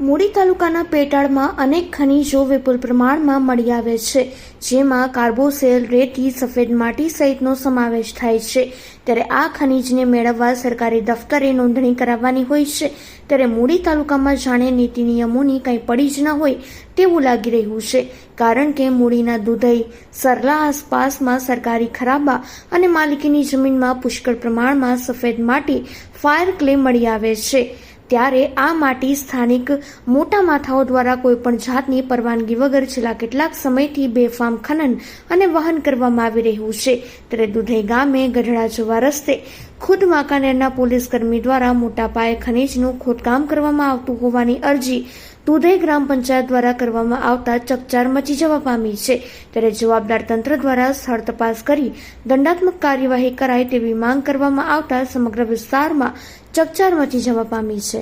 મૂડી તાલુકાના પેટાળમાં અનેક ખનીજો વિપુલ પ્રમાણમાં મળી આવે છે, જેમાં કાર્બોસેલ રેતી, સફેદ માટી સહિતનો સમાવેશ થાય છે. ત્યારે આ ખનીજને મેળવવા સરકારી દફતરે નોંધણી કરાવવાની હોય છે. ત્યારે મૂડી તાલુકામાં જાણે નીતિ નિયમોની કંઈ પડી જ ન હોય તેવું લાગી રહ્યું છે, કારણ કે મૂડીના દુધઈ, સરલા આસપાસમાં સરકારી ખરાબા અને માલિકીની જમીનમાં પુષ્કળ પ્રમાણમાં સફેદ માટી ફાયર ક્લે મળી આવે છે. ત્યારે આ માટી સ્થાનિક મોટા માથાઓ દ્વારા કોઈપણ જાતની પરવાનગી વગર છેલ્લા કેટલાક સમયથી બેફામ ખનન અને વહન કરવામાં આવી રહ્યું છે. ત્યારે દુધઈ ગામે ગઢડા જવા રસ્તે ખુદ વાંકાનેરના પોલીસ કર્મી દ્વારા મોટા પાયે ખનીજનું ખોદકામ કરવામાં આવતું હોવાની અરજી દુધઈ ગ્રામ પંચાયત દ્વારા કરવામાં આવતા ચકચાર મચી જવા પામી છે. ત્યારે જવાબદાર તંત્ર દ્વારા સ્થળ તપાસ કરી દંડાત્મક કાર્યવાહી કરાય તેવી માંગ કરવામાં આવતા સમગ્ર વિસ્તારમાં ચકચાર મચી જવા પામી છે.